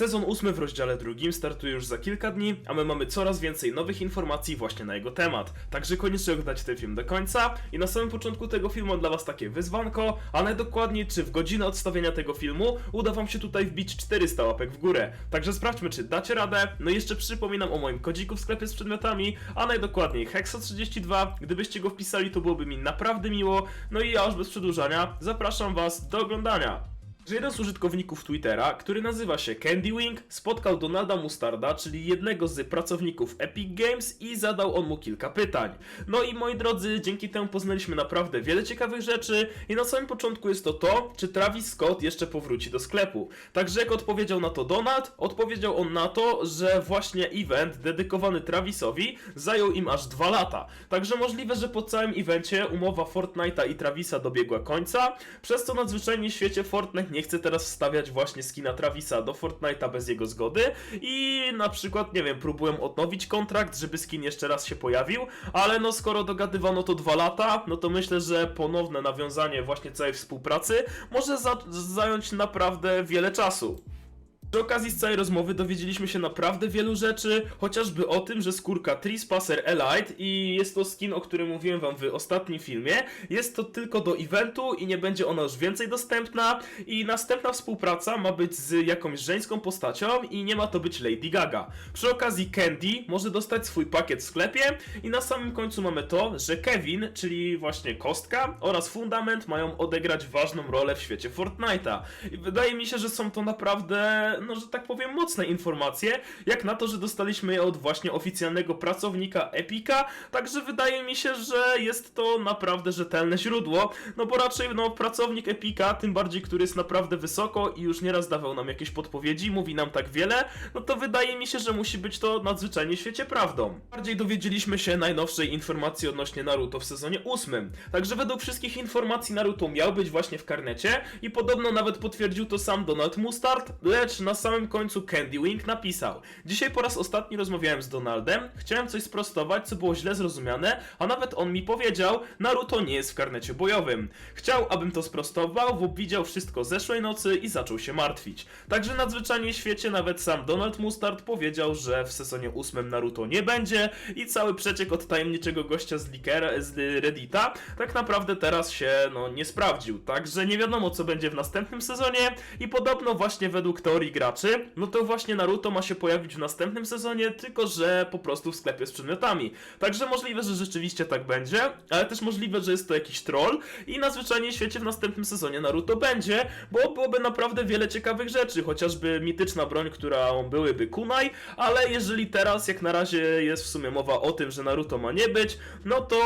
Sezon ósmy w rozdziale drugim startuje już za kilka dni, a my mamy coraz więcej nowych informacji właśnie na jego temat. Także koniecznie oglądajcie ten film do końca i na samym początku tego filmu dla was takie wyzwanko, a najdokładniej czy w godzinę odstawienia tego filmu uda wam się tutaj wbić 400 łapek w górę. Także sprawdźmy czy dacie radę. No i jeszcze przypominam o moim kodziku w sklepie z przedmiotami, a najdokładniej Hexa32. Gdybyście go wpisali to byłoby mi naprawdę miło. No i ja już bez przedłużania zapraszam was do oglądania że jeden z użytkowników Twittera, który nazywa się Candy Wing, spotkał Donalda Mustarda, czyli jednego z pracowników Epic Games i zadał on mu kilka pytań. No i moi drodzy, dzięki temu poznaliśmy naprawdę wiele ciekawych rzeczy i na samym początku jest to to, czy Travis Scott jeszcze powróci do sklepu. Także jak odpowiedział na to Donald, odpowiedział on na to, że właśnie event dedykowany Travisowi zajął im aż dwa lata. Także możliwe, że po całym evencie umowa Fortnite'a i Travisa dobiegła końca, przez co nadzwyczajnie w świecie Fortnite nie chce teraz wstawiać właśnie skina Travisa do Fortnite'a bez jego zgody i na przykład, nie wiem, próbują odnowić kontrakt, żeby skin jeszcze raz się pojawił, ale no skoro dogadywano to dwa lata, no to myślę, że ponowne nawiązanie właśnie całej współpracy może za zająć naprawdę wiele czasu. Przy okazji z całej rozmowy dowiedzieliśmy się naprawdę wielu rzeczy, chociażby o tym, że skórka Trespacer Elite i jest to skin, o którym mówiłem wam w ostatnim filmie, jest to tylko do eventu i nie będzie ona już więcej dostępna i następna współpraca ma być z jakąś żeńską postacią i nie ma to być Lady Gaga. Przy okazji Candy może dostać swój pakiet w sklepie i na samym końcu mamy to, że Kevin, czyli właśnie Kostka oraz Fundament mają odegrać ważną rolę w świecie Fortnite'a. I wydaje mi się, że są to naprawdę no że tak powiem, mocne informacje, jak na to, że dostaliśmy je od właśnie oficjalnego pracownika Epika, także wydaje mi się, że jest to naprawdę rzetelne źródło, no bo raczej no pracownik Epika, tym bardziej, który jest naprawdę wysoko i już nieraz dawał nam jakieś podpowiedzi, mówi nam tak wiele, no to wydaje mi się, że musi być to nadzwyczajnie świecie prawdą. Bardziej dowiedzieliśmy się najnowszej informacji odnośnie Naruto w sezonie ósmym, także według wszystkich informacji Naruto miał być właśnie w karnecie i podobno nawet potwierdził to sam Donald Mustard, lecz na samym końcu Candy Wing napisał Dzisiaj po raz ostatni rozmawiałem z Donaldem, chciałem coś sprostować, co było źle zrozumiane, a nawet on mi powiedział, Naruto nie jest w karnecie bojowym. Chciał, abym to sprostował, bo widział wszystko zeszłej nocy i zaczął się martwić. Także nadzwyczajnie w świecie nawet sam Donald Mustard powiedział, że w sezonie 8 Naruto nie będzie i cały przeciek od tajemniczego gościa z, Lickera, z Reddita tak naprawdę teraz się no, nie sprawdził. Także nie wiadomo co będzie w następnym sezonie i podobno właśnie według teorii graczy, no to właśnie Naruto ma się pojawić w następnym sezonie, tylko że po prostu w sklepie z przedmiotami. Także możliwe, że rzeczywiście tak będzie, ale też możliwe, że jest to jakiś troll i na zwyczajnie świecie w następnym sezonie Naruto będzie, bo byłoby naprawdę wiele ciekawych rzeczy, chociażby mityczna broń, którą byłyby kunai, ale jeżeli teraz jak na razie jest w sumie mowa o tym, że Naruto ma nie być, no to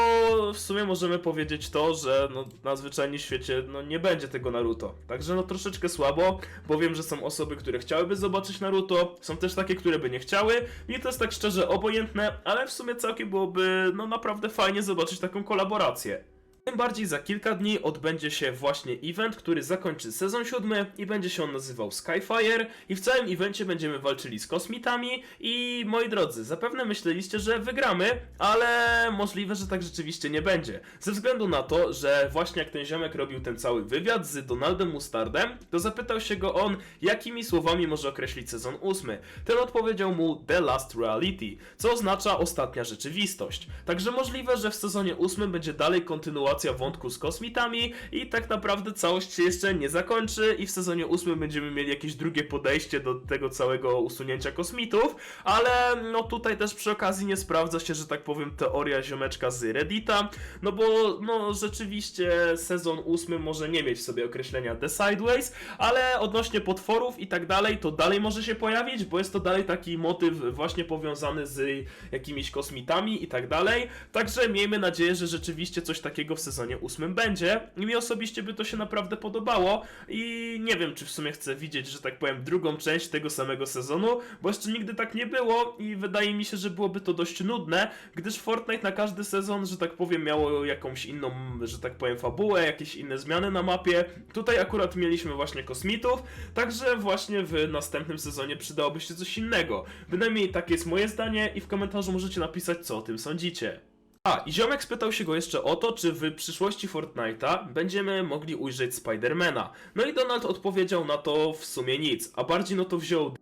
w sumie możemy powiedzieć to, że no, na zwyczajnie świecie no, nie będzie tego Naruto. Także no troszeczkę słabo, bo wiem, że są osoby, które chciałyby zobaczyć Naruto, są też takie, które by nie chciały. Mi to jest tak szczerze obojętne, ale w sumie całkiem byłoby no naprawdę fajnie zobaczyć taką kolaborację. Tym bardziej za kilka dni odbędzie się właśnie event, który zakończy sezon siódmy i będzie się on nazywał Skyfire i w całym evencie będziemy walczyli z kosmitami i moi drodzy, zapewne myśleliście, że wygramy, ale możliwe, że tak rzeczywiście nie będzie. Ze względu na to, że właśnie jak ten ziomek robił ten cały wywiad z Donaldem Mustardem, to zapytał się go on, jakimi słowami może określić sezon ósmy. Ten odpowiedział mu The Last Reality, co oznacza ostatnia rzeczywistość. Także możliwe, że w sezonie ósmym będzie dalej kontynuacja wątku z kosmitami i tak naprawdę całość się jeszcze nie zakończy i w sezonie ósmym będziemy mieli jakieś drugie podejście do tego całego usunięcia kosmitów, ale no tutaj też przy okazji nie sprawdza się, że tak powiem, teoria ziomeczka z Reddita, no bo no rzeczywiście sezon ósmy może nie mieć w sobie określenia The Sideways, ale odnośnie potworów i tak dalej, to dalej może się pojawić, bo jest to dalej taki motyw właśnie powiązany z jakimiś kosmitami i tak dalej, także miejmy nadzieję, że rzeczywiście coś takiego w sezonie ósmym będzie i mi osobiście by to się naprawdę podobało i nie wiem, czy w sumie chcę widzieć, że tak powiem, drugą część tego samego sezonu, bo jeszcze nigdy tak nie było i wydaje mi się, że byłoby to dość nudne, gdyż Fortnite na każdy sezon, że tak powiem, miało jakąś inną, że tak powiem, fabułę, jakieś inne zmiany na mapie. Tutaj akurat mieliśmy właśnie kosmitów, także właśnie w następnym sezonie przydałoby się coś innego. Bynajmniej takie jest moje zdanie i w komentarzu możecie napisać, co o tym sądzicie. A, i ziomek spytał się go jeszcze o to, czy w przyszłości Fortnite'a będziemy mogli ujrzeć Spidermana. No i Donald odpowiedział na to w sumie nic, a bardziej no to wziął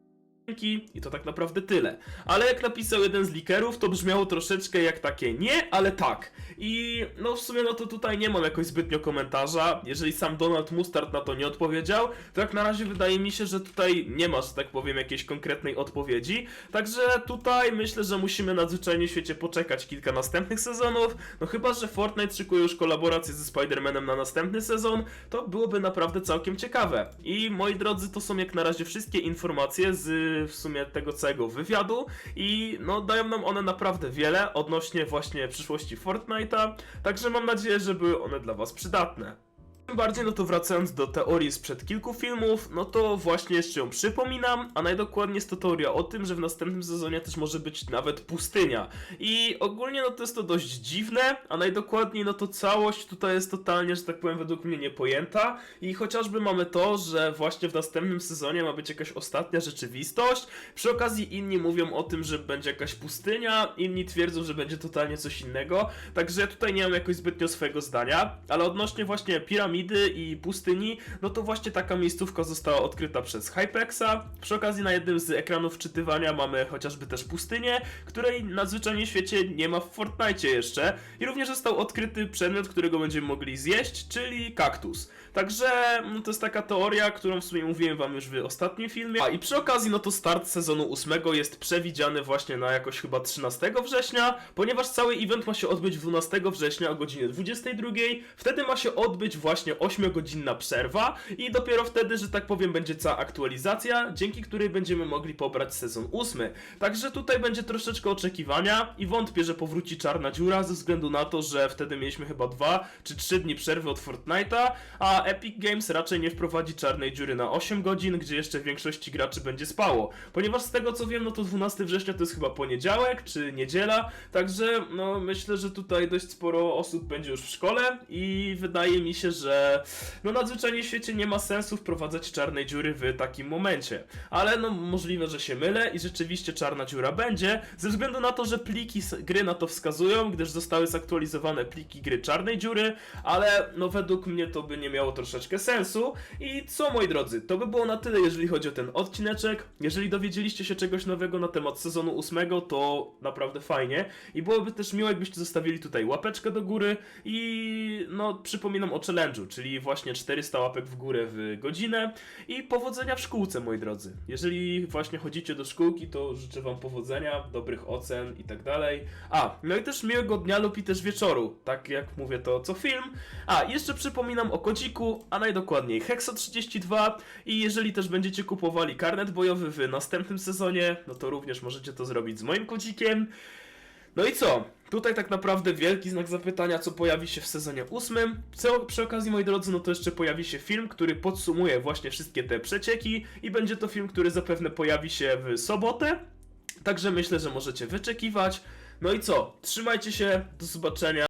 i to tak naprawdę tyle. Ale jak napisał jeden z likerów, to brzmiało troszeczkę jak takie nie, ale tak. I no w sumie no to tutaj nie mam jakoś zbytnio komentarza. Jeżeli sam Donald Mustard na to nie odpowiedział, to jak na razie wydaje mi się, że tutaj nie ma, że tak powiem, jakiejś konkretnej odpowiedzi. Także tutaj myślę, że musimy nadzwyczajnie w świecie poczekać kilka następnych sezonów. No chyba, że Fortnite szykuje już kolaborację ze Spider-Manem na następny sezon, to byłoby naprawdę całkiem ciekawe. I moi drodzy, to są jak na razie wszystkie informacje z w sumie tego całego wywiadu i no dają nam one naprawdę wiele odnośnie właśnie przyszłości Fortnite'a, także mam nadzieję, że były one dla was przydatne. Tym bardziej, no to wracając do teorii sprzed kilku filmów, no to właśnie jeszcze ją przypominam, a najdokładniej jest to teoria o tym, że w następnym sezonie też może być nawet pustynia. I ogólnie no to jest to dość dziwne, a najdokładniej no to całość tutaj jest totalnie, że tak powiem, według mnie niepojęta. I chociażby mamy to, że właśnie w następnym sezonie ma być jakaś ostatnia rzeczywistość, przy okazji inni mówią o tym, że będzie jakaś pustynia, inni twierdzą, że będzie totalnie coś innego, także ja tutaj nie mam jakoś zbytnio swojego zdania, ale odnośnie właśnie piramidy i pustyni, no to właśnie taka miejscówka została odkryta przez Hypexa. Przy okazji na jednym z ekranów wczytywania mamy chociażby też pustynię, której nadzwyczajnie w świecie nie ma w Fortnite jeszcze i również został odkryty przedmiot, którego będziemy mogli zjeść, czyli kaktus. Także no, to jest taka teoria, którą w sumie mówiłem wam już w ostatnim filmie. A i przy okazji, no to start sezonu 8 jest przewidziany właśnie na jakoś chyba 13 września, ponieważ cały event ma się odbyć 12 września o godzinie 22. Wtedy ma się odbyć właśnie 8-godzinna przerwa i dopiero wtedy, że tak powiem, będzie cała aktualizacja, dzięki której będziemy mogli pobrać sezon 8. Także tutaj będzie troszeczkę oczekiwania i wątpię, że powróci czarna dziura ze względu na to, że wtedy mieliśmy chyba 2 czy 3 dni przerwy od Fortnite'a, a Epic Games raczej nie wprowadzi czarnej dziury na 8 godzin, gdzie jeszcze większości graczy będzie spało. Ponieważ z tego co wiem, no to 12 września to jest chyba poniedziałek czy niedziela, także no myślę, że tutaj dość sporo osób będzie już w szkole i wydaje mi się, że no nadzwyczajnie w świecie nie ma sensu wprowadzać czarnej dziury w takim momencie. Ale no możliwe, że się mylę i rzeczywiście czarna dziura będzie, ze względu na to, że pliki gry na to wskazują, gdyż zostały zaktualizowane pliki gry czarnej dziury, ale no według mnie to by nie miało troszeczkę sensu. I co moi drodzy, to by było na tyle, jeżeli chodzi o ten odcineczek. Jeżeli dowiedzieliście się czegoś nowego na temat sezonu 8, to naprawdę fajnie. I byłoby też miło, jakbyście zostawili tutaj łapeczkę do góry i no przypominam o challenge'u, czyli właśnie 400 łapek w górę w godzinę i powodzenia w szkółce, moi drodzy. Jeżeli właśnie chodzicie do szkółki, to życzę wam powodzenia, dobrych ocen i tak dalej. A, no i też miłego dnia lub i też wieczoru, tak jak mówię to co film. A, jeszcze przypominam o kodziku, a najdokładniej Hexo32 i jeżeli też będziecie kupowali karnet bojowy w następnym sezonie, no to również możecie to zrobić z moim kodzikiem. No i co? Tutaj tak naprawdę wielki znak zapytania, co pojawi się w sezonie ósmym. Co przy okazji, moi drodzy, no to jeszcze pojawi się film, który podsumuje właśnie wszystkie te przecieki i będzie to film, który zapewne pojawi się w sobotę. Także myślę, że możecie wyczekiwać. No i co? Trzymajcie się, do zobaczenia.